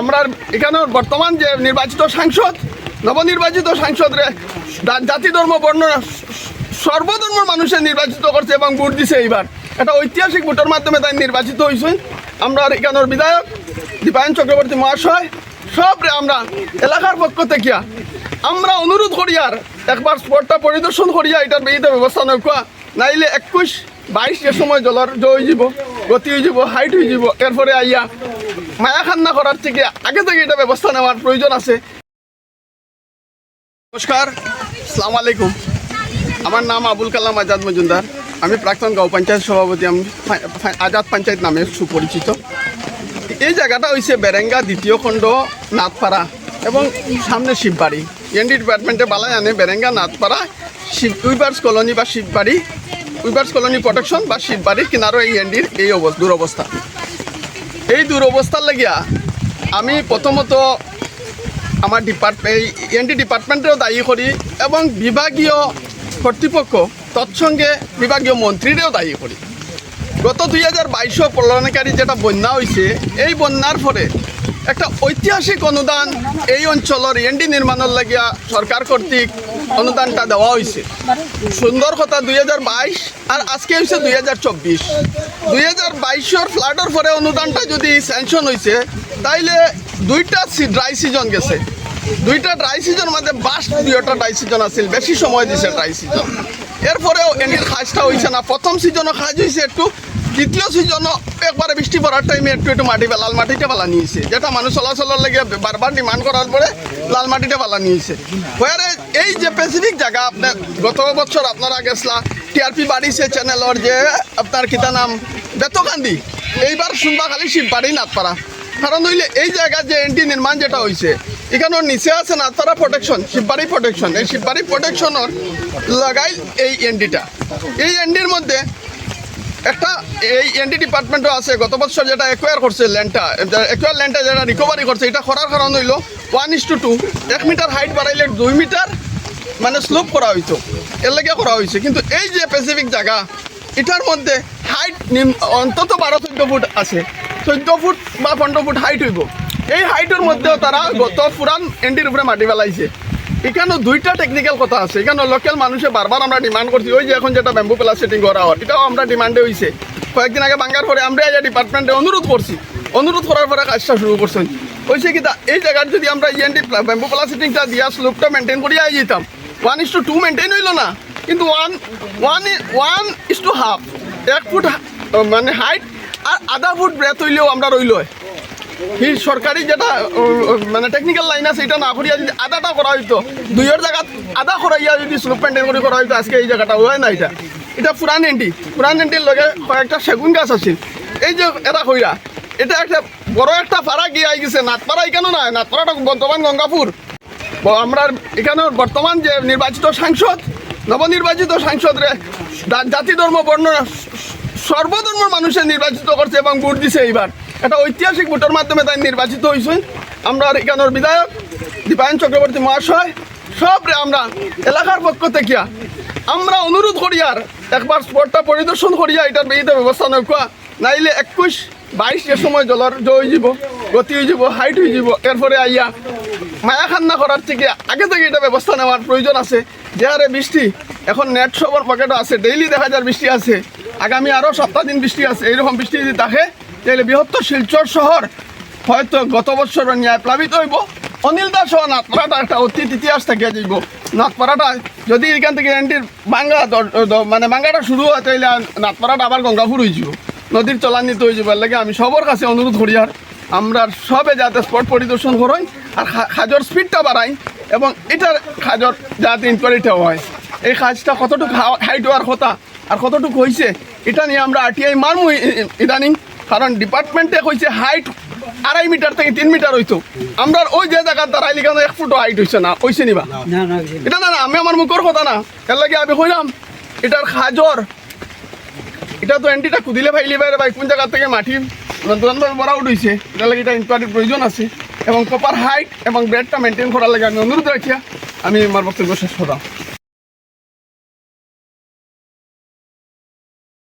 আমরা এখানে বর্তমান যে নির্বাচিত সাংসদ, নবনির্বাচিত সাংসদরে জাতি ধর্ম, বর্ণ সর্বধর্ম মানুষের নির্বাচিত করছে এবং ভোট দিছে এইবার। একটা ঐতিহাসিক ভোটের মাধ্যমে তাই নির্বাচিত হয়েছেন আমরা এখানের বিধায়ক, দীপায়ন চক্রবর্তী মহাশয় সবরে আমরা এলাকার পক্ষ থেকে, আমরা অনুরোধ করি আর একবার স্পটটা পরিদর্শন করিয়া এটার বিহিত ব্যবস্থা নৌকা। নাইলে একুশ বাইশ এ সময় জলর জয় যাব গতি হয়ে যাব হাইট হয়ে যাব। এরপরে আইয়া মায়া খান্না করার থেকে আগে থেকে এটা ব্যবস্থা নেওয়ার প্রয়োজন আছে। নমস্কার, সালাম আলাইকুম। আমার নাম আবুল কালাম আজাদ মজুমদার। আমি প্রাক্তন গাঁও পঞ্চায়েত সভাপতি, আমি আজাদ পঞ্চায়েত নামে সুপরিচিত। এই জায়গাটা হয়েছে বেরেঙ্গা দ্বিতীয় খণ্ড নাথপাড়া এবং সামনে শিববাড়ি। এনডি ডিপার্টমেন্টে বালা জানে বেরেঙ্গা নাথপাড়া, শিব উইবার্স কলোনি বা শিববাড়ি। উইবার্স কলোনি প্রোটেকশন বা শিববাড়ির কিনারো এই এনডির এই দুরবস্থা। এই দুরবস্থার লাগিয়া আমি প্রথমত আমার ডিপার্টমেন্ট এনডি ডিপার্টমেন্টেও দায়ী করি এবং বিভাগীয় কর্তৃপক্ষ তৎসঙ্গে বিভাগীয় মন্ত্রীরেও দায়ী করি। গত দুই হাজার বাইশও প্রলয়নকারী যেটা বন্যা হয়েছে এই বন্যার ফলে একটা ঐতিহাসিক অনুদান এই অঞ্চলের এনডি নির্মাণের লাগিয়া সরকার কর্তৃক অনুদানটা দেওয়া হয়েছে সুন্দর কথা, দুই হাজার বাইশ আর আজকে হয়েছে দুই হাজার চব্বিশ। দুই হাজার বাইশের ফ্লাডের পরে অনুদানটা যদি স্যাংশন হয়েছে তাইলে দুইটা ড্রাই সিজন গেছে। দুইটা ড্রাই সিজন মধ্যে বাস দুইটা ড্রাই সিজন আছিল, বেশি সময় দিছে ড্রাই সিজন। এরপরেও এনির খাজটা হয়েছে না, প্রথম সিজনও খাজ হয়েছে একটু দ্বিতীয় সিজনও একবারে বৃষ্টি পড়ার টাইমে একটু একটু মাটি লাল মাটিতে পালা নিয়েছে। যেটা মানুষ চলাচলের লেগে বারবার ডিমান্ড করার পরে লাল মাটিতে পালা নিয়েছে। হয়ারে এই যে স্পেসিফিক জায়গা, আপনার গত বছর আপনারা গেছলা টিআরপি বাড়িছে চ্যানেলর যে আপনার কিতা নাম? বেতকান্দি এইবার শুনবা খালি শিববাড়ি নাথপাড়া কারণ হইলে এই জায়গা যে এনটি নির্মাণ যেটা হয়েছে এখানে নিচে আছে নাথপাড়া প্রোটেকশন শিববাড়ি প্রোটেকশন এই শিববাড়ি প্রোটেকশনের লাগাই এই এনডিটা এই এনডির মধ্যে একটা এই এনডি ডিপার্টমেন্টও আছে, গত বছর যেটা একুয়ার করছে ল্যান্ডটা একুয়ার ল্যান্ডটা যেটা রিকভারি করছে, এটা করার কারণ হইল ওয়ান ইস টু টু এক মিটার হাইট বাড়াইলে দুই মিটার মানে স্লোপ করা হইতো, এর লেগে করা হয়েছে কিন্তু এই যে স্পেসিফিক জায়গা, এটার মধ্যে হাইট অন্তত বারো চোদ্দ ফুট আছে। চোদ্দ ফুট বা পনেরো ফুট হাইট হইব। এই হাইটের মধ্যেও তারা গত পুরান এনডির উপরে মাটি ফেলাইছে। এখানে দুইটা টেকনিক্যাল কথা আছে। এখানে লোকাল মানুষে বারবার আমরা ডিমান্ড করছি, ওই যে এখন যেটা ব্যাম্বু প্লাস সেটিং করা হয়, এটাও আমরা ডিমান্ডে হয়েছে কয়েকদিন আগে বাঙ্গার পরে আমরা এই ডিপার্টমেন্টে অনুরোধ করছি। অনুরোধ করার পরে কাজটা শুরু করছেন। হয়েছে কি এই জায়গার যদি আমরা ইএনডি ব্যাম্বু প্লাস সেটিংটা দিয়া স্লোপটা মেনটেন করিয়া যেতাম one is to two maintain হইল না, কিন্তু one one one is to half এক ফুট মানে হাইট আর আধা ফুট ব্রেথ হইলেও আমরা রইল সরকারি যেটা মানে টেকনিক্যাল লাইন আছে, এটা না করিয়া যদি আধাটা করা হইতো, দুইয়ের জায়গা আধা করাইয়া যদি স্লোপ মেনটেন করে, করা হইতো, আজকে এই জায়গাটা হয় না এটা। এটা পুরান এন্টি পুরান এন্টির লগে কয়েকটা সেগুন গাছ আছিল এই যে এটা কইরা এটা একটা বড় একটা পাড়া গিয়ে আই গেছে নাথপাড়া এখানে না নাথপাড়াটা বর্তমান গঙ্গাপুর। আমরা এখানে বর্তমান যে নির্বাচিত সাংসদ, নবনির্বাচিত সাংসদরে জাতি ধর্ম, বর্ণ, সর্বধর্ম মানুষের নির্বাচিত করছে এবং ভোট দিছে এইবার। একটা ঐতিহাসিক ভোটের মাধ্যমে তাই নির্বাচিত হয়েছেন আমরা এখানের বিধায়ক, দীপায়ন চক্রবর্তী মহাশয়, সবরে আমরা এলাকার পক্ষ থেকে আমরা অনুরোধ করি আর একবার স্পটটা পরিদর্শন করিয়া এটার বিহিত ব্যবস্থা নৌকা নাইলে একুশ বাইশ এ সময় জলর জয় যাব, গতি হয়ে যাব হাইট হয়ে যাব। এরপরে আইয়া মায়া খান্না করার থেকে আগে থেকে এটা ব্যবস্থা নেওয়ার প্রয়োজন আছে। যে হারে বৃষ্টি, এখন নেট সবার পকেটও আছে। ডেইলি দেখা যায় বৃষ্টি আছে। আগামী আরও সপ্তাহ দিন বৃষ্টি আছে। এইরকম বৃষ্টি যদি থাকে তাহলে বৃহত্তর শিলচর শহর হয়তো গত বছর ন্যায় প্লাবিত হইব। অনিল দাস সহ নাথপাড়াটা একটা অতীত ইতিহাস থেকে যাইব। নাথপাড়াটা যদি এখান থেকে এনটির বাঙ্গা মানে বাঙ্গাটা শুরু হয় তাহলে নাথপাড়াটা আবার গঙ্গাপুর হয়ে যাব নদীর চলান্বিত হয়ে যাবার লাগে আমি সবার কাছে অনুরোধ করি আর। আমরা সবে যাতে স্পট পরিদর্শন করাই আর খাজর স্পিডটা বাড়াই এবং এটার খাজর যাতে ইনকোয়ারিটা হয়। এই কাজটা কতটুকু হাইট হওয়ার কথা আর কতটুকু হয়েছে এটা নিয়ে আমরা আরটিআই মারমু ইদানিং। কারণ ডিপার্টমেন্টে কইছে হাইট আড়াই মিটার থেকে তিন মিটার হইতো। আমরা ওই যে জায়গার দাঁড়াই লিখানো এক ফুটও হাইট হয়েছে না। হয়েছে নিবা এটা না না আমি আমার মুখর কথা না। এর লাগে আমি কইলাম এটার খাজর এটা তো এন্টিটা কুদিলে ভাইলি বাইরে ভাই কোন জায়গা থেকে মাটি? নতুন বড় উঠেছে এটা লাগে এটা ইনকোয়ারির প্রয়োজন আছে। এবং প্রপার হাইট এবং ব্রেডটা মেনটেন করার লাগে আমি অনুরোধ রাখিয়া আমি আমার বক্তব্য শেষ করলাম